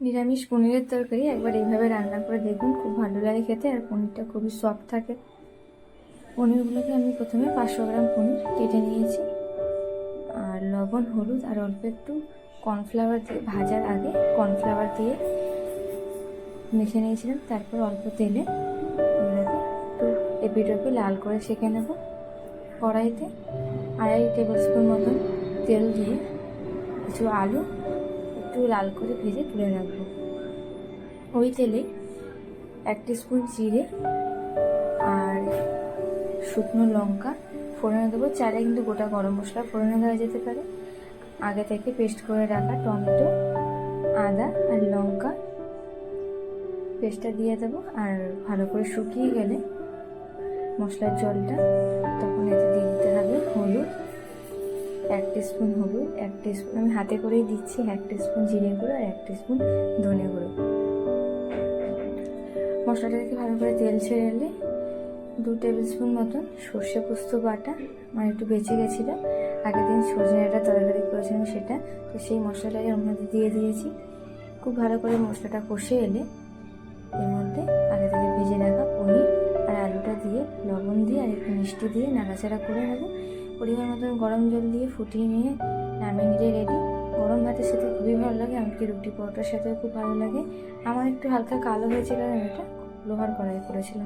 নিরামিষ পনিরের তরকারি একবার এইভাবে রান্না করে দেখুন, খুব ভালো লাগে খেতে আর পনিরটা খুবই সফট থাকে। পনিরগুলোকে আমি প্রথমে পাঁচশো গ্রাম পনির কেটে নিয়েছি। আর লবণ, হলুদ আর অল্প একটু কর্নফ্লাওয়ার দিয়ে, ভাজার আগে কর্নফ্লাওয়ার দিয়ে মেখে নিয়েছিলাম। তারপর অল্প তেলে এগুলোকে একটু এপিটোপে লাল করে সেঁকে নেব। কড়াইতে আড়াই টেবিল স্পুন মতন তেল দিয়ে কিছু আলু একটু লাল করে ভেজে তুলে রাখব ওই তেলে এক স্পুন জিরে আর শুকনো লঙ্কা ফোড়নে দেবো। চারে কিন্তু গোটা গরম মশলা ফোড়নে দেওয়া যেতে পারে। আগে থেকে পেস্ট করে রাখা টমেটো, আদা আর লঙ্কা পেস্টটা দিয়ে দেবো। আর ভালো করে শুকিয়ে গেলে মশলার জলটা তখন এতে দিয়ে স্পুন হলুদ, এক স্পুন আমি হাতে করেই দিচ্ছি, এক স্পুন জিরে গুঁড়ো আর এক স্পুন ধনে গুঁড়ো। মশলাটাকে ভালো করে তেল ছেড়ে এলে দু টেবিল স্পুন মতন সর্ষে পোস্ত বাটা, আমার একটু বেঁচে গেছিল, আগের দিন সজনে একটা তরকারি করেছিলাম সেটা, তো সেই মশলাটাকে ওর মধ্যে দিয়ে দিয়েছি। খুব ভালো করে মশলাটা কষে এলে এর মধ্যে আগে থেকে ভেজে রাখা পনির আর আলুটা দিয়ে, লবণ দিয়ে আর একটু মিষ্টি দিয়ে নাড়াচাড়া করে নেব। পরিমাণ মতন গরম জল দিয়ে ফুটিয়ে নিয়ে নামিয়ে নিলে রেডি গরম ভাতের সাথে খুবই ভালো লাগে, এমনকি রুটি পরোটার সাথেও খুব ভালো লাগে। আমার একটু হালকা কালো হয়েছে কারণ এটা লোহার কড়াই করেছিলাম।